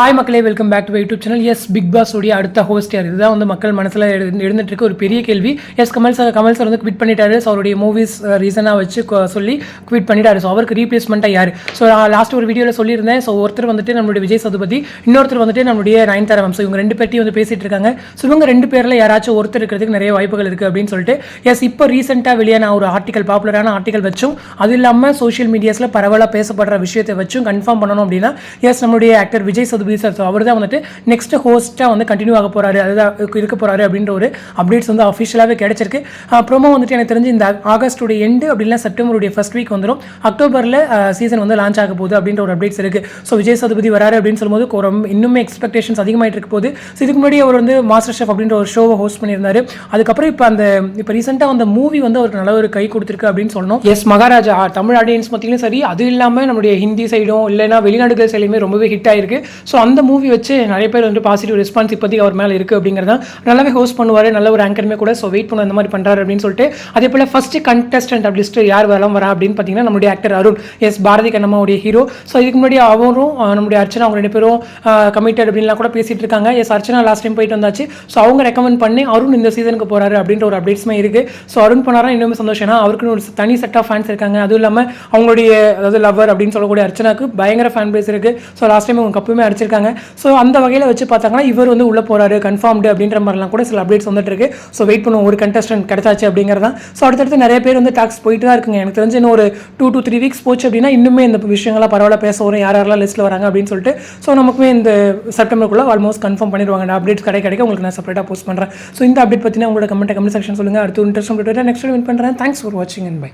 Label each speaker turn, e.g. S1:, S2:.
S1: Hi மக்களே welcome back to YouTube channel yes Bigg Boss உடைய அடுத்த ஹோஸ்ட் யார்? இதுதான் வந்து மக்கள் மனசில் எழுந்துட்டு இருக்க ஒரு பெரிய கேள்வி. Yes Kamal sir Kamal sir வந்து குவிட் பண்ணிட்டாரு. ஸோ அவருடைய மூவிஸ் ரீசனாக uh, வச்சு சொல்லி குவிட் பண்ணிட்டாரு. ஸோ அவருக்கு ரீப்ளேஸ்மெண்ட்டாக யார்? ஸோ லாஸ்ட் ஒரு வீடியோவில் சொல்லியிருந்தேன். ஸோ ஒருத்தர் வந்துட்டு நம்மளுடைய விஜய் சதுபதி இன்னொருத்தர் வந்துட்டு நம்மளுடைய நயன்தாரா ஸோ இவங்க ரெண்டு பேர்ட்டையும் வந்து பேசிட்டு இருக்காங்க. ஸோ இவங்க ரெண்டு பேரில் யாராச்சும் ஒருத்தர் இருக்கிறதுக்கு நிறைய வாய்ப்புகள் இருக்குது அப்படின்னு சொல்லிட்டு எஸ் இப்போ ரீசெண்டாக வெளியான ஒரு ஆர்டிகல் பாப்புலரான ஆர்டிகல் வச்சும் அது இல்லாமல் சோஷியல் மீடியாஸில் பரவலாக பேசப்படுற விஷயத்தை வச்சும் கன்ஃபார்ம் பண்ணணும் அப்படின்னா எஸ் நம்மளுடைய actor Vijay Sethupathi sir so அவர் தான் வந்துட்டு நெக்ஸ்ட் ஹோஸ்ட்டாக வந்து கண்டினியூ ஆக போகிறாரு அதுதான் இருக்க போறாரு அப்படின்ற ஒரு அப்டேட்ஸ் வந்து அஃபிஷியலாகவே கிடைச்சிருக்கு. ப்ரோமோ வந்துட்டு எனக்கு தெரிஞ்சு இந்த ஆகஸ்டோட எண்டு அப்படின்னா செப்டம்பருடைய ஃபர்ஸ்ட் வீக் வந்துடும் அக்டோபரில் சீசன் வந்து லான்ச் ஆக போகுது அப்படின்ற ஒரு அப்டேட்ஸ் இருக்கு. ஸோ விஜய் சதுபதி வராரு அப்படின்னு சொல்லும்போது ரொம்ப இன்னுமே எக்ஸ்பெக்டேஷன்ஸ் அதிகமாயிட்டு இருக்க போது ஸோ இதுக்கு முன்னாடி அவர் வந்து மாஸ்டர் ஷெஃப் அப்படின்ற ஒரு ஷோவை ஹோஸ்ட் பண்ணியிருந்தாரு. அதுக்கப்புறம் இப்போ அந்த இப்போ ரீசெண்டாக அந்த மூவி வந்து அவருக்கு நல்ல ஒரு கை கொடுத்துருக்கு அப்படின்னு சொல்லணும். எஸ் மகாராஜா தமிழ் ஆடியன்ஸ் மத்தியிலும் சரி அது இல்லாமல் நம்முடைய ஹிந்தி சைடும் இல்லைன்னா வெளிநாடுகள் சைடுமே ரொம்பவே ஹிட் ஆயிருக்கு. ஸோ அந்த மூவி வச்சு நிறைய பேர் வந்து பாசிட்டிவ் ரெஸ்பான்ஸ் இப்போதைக்கு அவர் மேலே இருக்குது அப்படிங்கிறத நல்லாவே ஹோஸ்ட் பண்ணுவார். நல்ல ஒரு ஆங்கருமே கூட. ஸோ வெயிட் பண்ண அந்த மாதிரி பண்ணுறாரு அப்படின்னு சொல்லிட்டு. அதே போல் ஃபர்ஸ்ட் கண்டஸ்டன்ட் அப்படிஸ்ட்டு யார் வரலாம் வரா அப்படின்னு பார்த்தீங்கன்னா நம்மளுடைய ஆக்டர் அருண். எஸ் பாரதி கண்ணம்மாவுடைய ஹீரோ ஸோ இதுக்கு முன்னாடி அவரும் நம்முடைய அர்ச்சனா அவங்க ரெண்டு பேரும் கமிட்டட் அப்படின்லாம் கூட பேசிட்டு இருக்காங்க. எஸ் அர்ச்சனா லாஸ்ட் டைம் போயிட்டு வந்தாச்சு. ஸோ அவங்க ரெக்கமெண்ட் பண்ணி அருண் இந்த சீசனுக்கு போகிறாரு அப்படின்ற ஒரு அப்டேட்ஸுமே இருக்குது ஸோ அருண் போனாரா இன்னுமே சந்தோஷம். ஏன்னா அவருக்குன்னு ஒரு தனி செட் ஆஃப் ஃபேன்ஸ் இருக்காங்க. அதுவும் இல்லாமல் அவங்களுடைய அதாவது லவர் அப்படின்னு சொல்லக்கூடிய அர்ச்சனாக்கு பயங்கர ஃபேன் பேஸ் இருக்குது ஸோ லாஸ்ட் டைம் அவங்க கப்புமே வச்சிருக்காங்க. ஸோ அந்த வகையில் வச்சு பார்த்தாங்கன்னா இவர் வந்து உள்ளே போகிறாரு கன்ஃபார்ம்டு அப்படின்ற மாதிரிலாம் கூட சில அப்டேட்ஸ் வந்துட்டு இருக்கு ஸோ வெயிட் பண்ணுவோம் ஒரு கண்டஸ்டன்ட் கிடைச்சாச்சு அப்படிங்கிறதான் ஸோ அடுத்தடுத்து நிறைய பேர் வந்து டாக்ஸ் போயிட்டு தான் இருக்குங்க. எனக்கு தெரிஞ்சு இன்னும் ஒரு டூ டூ த்ரீ வீக்ஸ் போச்சு அப்படின்னா இன்னுமே இந்த விஷயங்கள்லாம் பரவாயில்ல பேச வரும் யார் யாரெல்லாம் லிஸ்ட்டில் வராங்க அப்படின்னு சொல்லிட்டு. ஸோ நமக்குமே இந்த செப்டம்பருக்குள்ளே ஆல்மோஸ்ட் கன்ஃபார்ம் பண்ணிடுவாங்க. நான் அப்டேட்ஸ் கிடைக்க கிடைக்க உங்களுக்கு நான் செப்பரேட்டாக போஸ்ட் பண்ணுறேன் ஸோ இந்த அப்டேட் பற்றினா உங்களோட கமெண்ட் கமெண்ட் செக்ஷன் சொல்லுங்கள் அடுத்து இன்ட்ரெஸ்ட் நெக்ஸ்ட் வின் பண்ணுறேன் தேங்க்ஸ் ஃபார் வாட்சிங் அண்ட் பை